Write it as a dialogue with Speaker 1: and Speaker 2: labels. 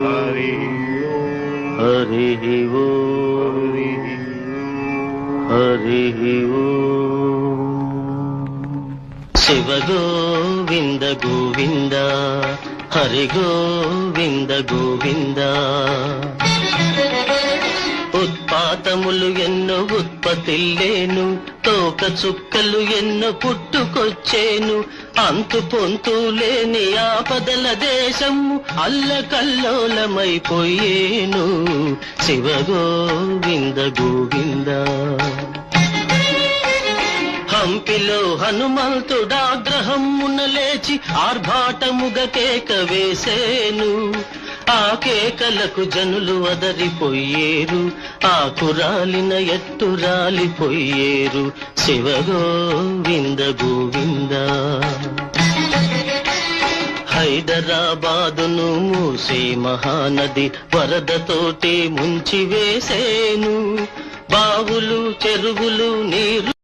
Speaker 1: హరి
Speaker 2: హరి హరి శివ గోవింద గోవింద హరి గోవింద గోవింద. ఉత్పాతములు ఎన్నో ఉత్పత్తిల్లేను తోక చుక్కలు ఎన్నో పుట్టుకొచ్చేను. అంతు పొంతు లేని ఆపదల దేశము అల్లకల్లోలమైపోయేను. శివ గోవింద గోవింద. హంపిలో హనుమంతుడాగ్రహమున లేచి ఆర్భాటముగ కేక వేసేను. ఆ కేకలకు జనులు వదరిపోయేరు ఆకురాలిన ఎత్తు రాలిపోయేరు. శివ గోవింద గోవింద. హైదరాబాదును మూసే మహానది వరదతోటి ముంచి వేసేను బావులు చెరువులు నీరు